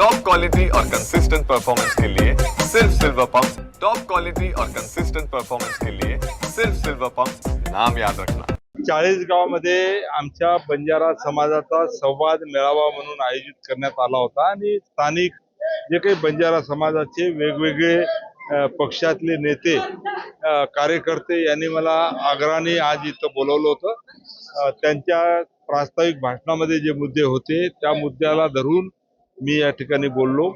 Top quality और consistent performance के लिए सिर्फ सिल्वर पंप टॉप क्वालिटी और कंसिस्टेंट परफॉर्मेंस के लिए सिर्फ सिल्वर पंप नाम याद रखना। चाळीसगावमध्ये आमच्या बंजारा समाजाचा संवाद मेळावा म्हणून आयोजित करण्यात आला होता आणि स्थानिक जे काही बंजारा समाजाचे वेगवेगळे पक्षातले नेते कार्यकर्ते यांनी मला आग्रहाने आज इथं बोलवलं होतं. त्यांच्या प्रास्ताविक भाषणामध्ये जे मुद्दे होते त्या मुद्द्याला धरून मी या ठिकाणी बोललो.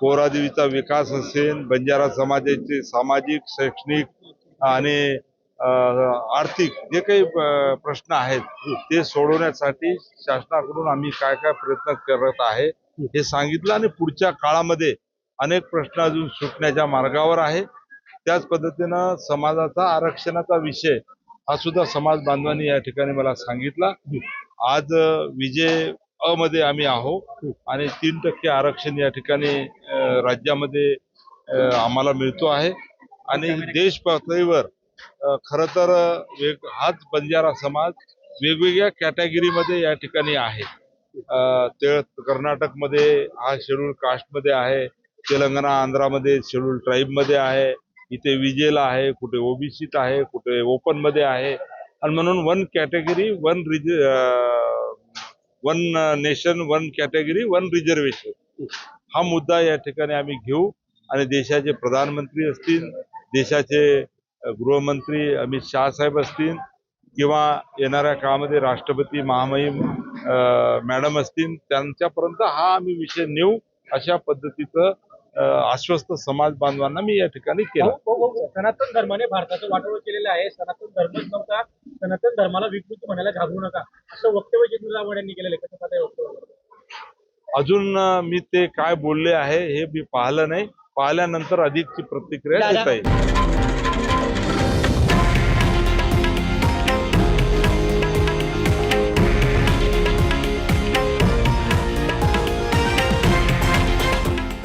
कोरादेवीचा विकास असेल बंजारा समाजाचे सामाजिक शैक्षणिक आणि आर्थिक जे काही प्रश्न आहेत ते सोडवण्यासाठी शासनाकडून आम्ही काय काय प्रयत्न करत आहे हे सांगितलं आणि पुढच्या काळामध्ये अनेक प्रश्न अजून सुटण्याच्या मार्गावर आहे. त्याच पद्धतीनं समाजाचा आरक्षणाचा विषय हा सुद्धा समाज बांधवांनी या ठिकाणी मला सांगितला. आज विजय अ मध्ये आम्ही आहो. आणि तीन टक्के आरक्षण या ठिकाणी राज्यामध्ये आम्हाला मिळतो आहे. आणि देश पातळीवर खर तर वेग हाच बंजारा समाज वेगवेगळ्या कॅटेगरीमध्ये या ठिकाणी आहे. ते कर्नाटकमध्ये हा शेड्यूल कास्टमध्ये आहे. तेलंगणा आंध्रामध्ये शेड्यूल ट्राईबमध्ये आहे. इथे विजेला आहे कुठे ओबीसीत आहे कुठे ओपनमध्ये आहे. आणि म्हणून one category one ridge one nation one category one reservation हा मुद्दा या ठिकाणी आम्ही घेऊ आणि देशाचे प्रधानमंत्री असतील देशाचे गृहमंत्री अमित शहा साहेब असतील किंवा येणाऱ्या काळामध्ये राष्ट्रपती महामहिम मॅडम असतील त्यांच्यापर्यंत हा आम्ही विषय नेऊ अशा पद्धतीचं आश्वस्त समाज बांधवांना मी या ठिकाणी केलं. हो, हो, हो, सनातन धर्माने भारताचं वाटोळ केलेलं आहे. सनातन धर्मच नव्हता. सनातन धर्माला विकृती म्हणायला घाबरू नका. असं वक्तव्य जितेंद्र आव्हाड यांनी केलेलं आहे कसं पाहता हे वक्तव्य अजून मी ते काय बोलले आहे हे मी पाहिलं नाही. पाहिल्यानंतर अधिकची प्रतिक्रिया देता येईल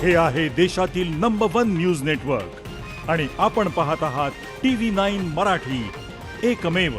हे आहे देशातील नंबर वन न्यूज नेटवर्क आणि आपण पाहत आहात टी व्ही नाईन मराठी. एकमेव